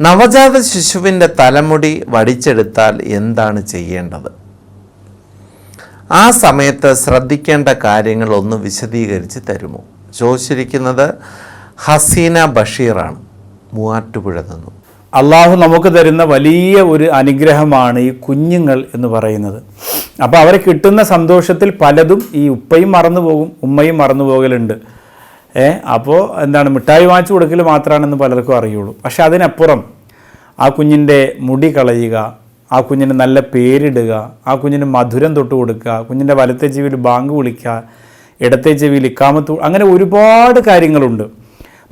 നവജാത ശിശുവിന്റെ തലമുടി വടിച്ചെടുത്താൽ എന്താണ് ചെയ്യേണ്ടത്? ആ സമയത്ത് ശ്രദ്ധിക്കേണ്ട കാര്യങ്ങൾ ഒന്ന് വിശദീകരിച്ച് തരുമോ? ചോദിച്ചിരിക്കുന്നത് ഹസീന ബഷീറാണ്. മൂവാറ്റുപുഴ നിന്നും. അള്ളാഹു നമുക്ക് തരുന്ന വലിയ ഒരു അനുഗ്രഹമാണ് ഈ കുഞ്ഞുങ്ങൾ എന്ന് പറയുന്നത്. അപ്പോൾ അവരെ കിട്ടുന്ന സന്തോഷത്തിൽ പലതും ഈ ഉപ്പയും മറന്നു പോകും ഉമ്മയും മറന്നു പോകലുണ്ട് ഏ അപ്പോൾ എന്താണ് മിഠായി വാങ്ങിച്ചു കൊടുക്കൽ മാത്രമാണെന്ന് പലർക്കും അറിയുള്ളൂ. പക്ഷെ അതിനപ്പുറം ആ കുഞ്ഞിന്റെ മുടി കളയുക ആ കുഞ്ഞിന് നല്ല പേരിടുക ആ കുഞ്ഞിന് മധുരം തൊട്ട് കൊടുക്കുക കുഞ്ഞിന്റെ വലത്തെ ചെവിയിൽ ബാങ്ക് വിളിക്കുക ഇടത്തെ ചെവിയിൽ ഇക്കാമത്ത് അങ്ങനെ ഒരുപാട് കാര്യങ്ങളുണ്ട്.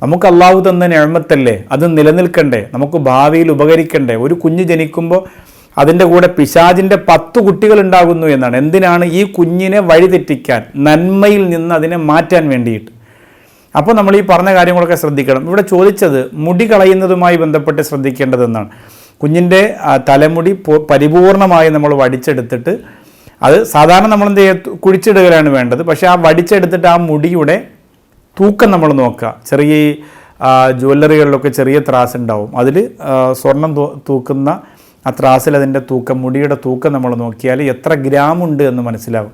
നമുക്ക് അള്ളാഹു തന്ന ഞഴമത്തല്ലേ അത് നിലനിൽക്കണ്ടേ? നമുക്ക് ഭാവിയിൽ ഉപകരിക്കണ്ടേ? ഒരു കുഞ്ഞ് ജനിക്കുമ്പോൾ അതിന്റെ കൂടെ പിശാജിന്റെ പത്ത് കുട്ടികൾ ഉണ്ടാകുന്നു എന്നാണ്. എന്തിനാണ് ഈ കുഞ്ഞിനെ വഴിതെറ്റിക്കാൻ നന്മയിൽ നിന്ന് അതിനെ മാറ്റാൻ വേണ്ടിയിട്ട്? അപ്പോൾ നമ്മൾ ഈ പറഞ്ഞ കാര്യങ്ങളൊക്കെ ശ്രദ്ധിക്കണം. ഇവിടെ ചോദിച്ചത് മുടി കളയുന്നതുമായി ബന്ധപ്പെട്ട് ശ്രദ്ധിക്കേണ്ടതെന്നാണ്. കുഞ്ഞിന്റെ തലമുടി പരിപൂർണമായി നമ്മൾ വടിച്ചെടുത്തിട്ട് അത് സാധാരണ നമ്മൾ എന്ത് ചെയ്യുക കുഴിച്ചിടുകയാണ് വേണ്ടത്. പക്ഷേ ആ വടിച്ചെടുത്തിട്ട് ആ മുടിയുടെ തൂക്കം നമ്മൾ നോക്കുക. ചെറിയ ജ്വല്ലറികളിലൊക്കെ ചെറിയ ത്രാസ് ഉണ്ടാവും. അതിൽ സ്വർണം തൂക്കുന്ന ആ ത്രാസിൽ അതിന്റെ തൂക്കം മുടിയുടെ തൂക്കം നമ്മൾ നോക്കിയാൽ എത്ര ഗ്രാം ഉണ്ട് എന്ന് മനസ്സിലാവും.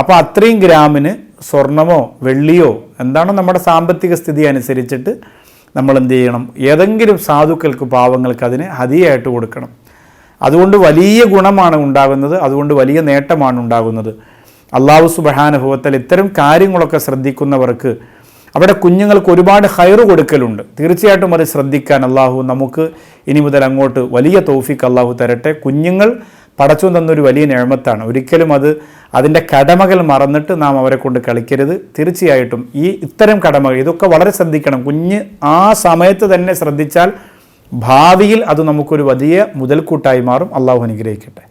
അപ്പോൾ അത്രയും ഗ്രാമിന് സ്വർണമോ വെള്ളിയോ എന്താണോ നമ്മുടെ സാമ്പത്തിക സ്ഥിതി അനുസരിച്ചിട്ട് നമ്മൾ എന്ത് ചെയ്യണം? ഏതെങ്കിലും സാധുക്കൾക്ക് പാവങ്ങൾക്ക് അതിന് ഹതിയായിട്ട് കൊടുക്കണം. അതുകൊണ്ട് വലിയ ഗുണമാണ് ഉണ്ടാകുന്നത് അതുകൊണ്ട് വലിയ നേട്ടമാണ് ഉണ്ടാകുന്നത്. അള്ളാഹു സുബഹാനുഭവത്തിൽ ഇത്തരം കാര്യങ്ങളൊക്കെ ശ്രദ്ധിക്കുന്നവർക്ക് അവിടെ കുഞ്ഞുങ്ങൾക്ക് ഒരുപാട് ഹൈറ് കൊടുക്കലുണ്ട്. തീർച്ചയായിട്ടും അത് ശ്രദ്ധിക്കാൻ അള്ളാഹു നമുക്ക് ഇനി മുതൽ അങ്ങോട്ട് വലിയ തോഫിക്ക് അള്ളാഹു തരട്ടെ. കുഞ്ഞുങ്ങൾ പടച്ചു തന്നൊരു വലിയ നിഴമത്താണ് ഒരിക്കലും അത് അതിന്റെ കടമകൾ മറന്നിട്ട് നാം അവരെ കൊണ്ട് കളിക്കരുത്. തീർച്ചയായിട്ടും ഈ ഇത്തരം കടമകൾ ഇതൊക്കെ വളരെ ശ്രദ്ധിക്കണം. കുഞ്ഞ് ആ സമയത്ത് തന്നെ ശ്രദ്ധിച്ചാൽ ഭാവിയിൽ അത് നമുക്കൊരു വലിയ മുതൽക്കൂട്ടായി മാറും. അള്ളാഹു അനുഗ്രഹിക്കട്ടെ.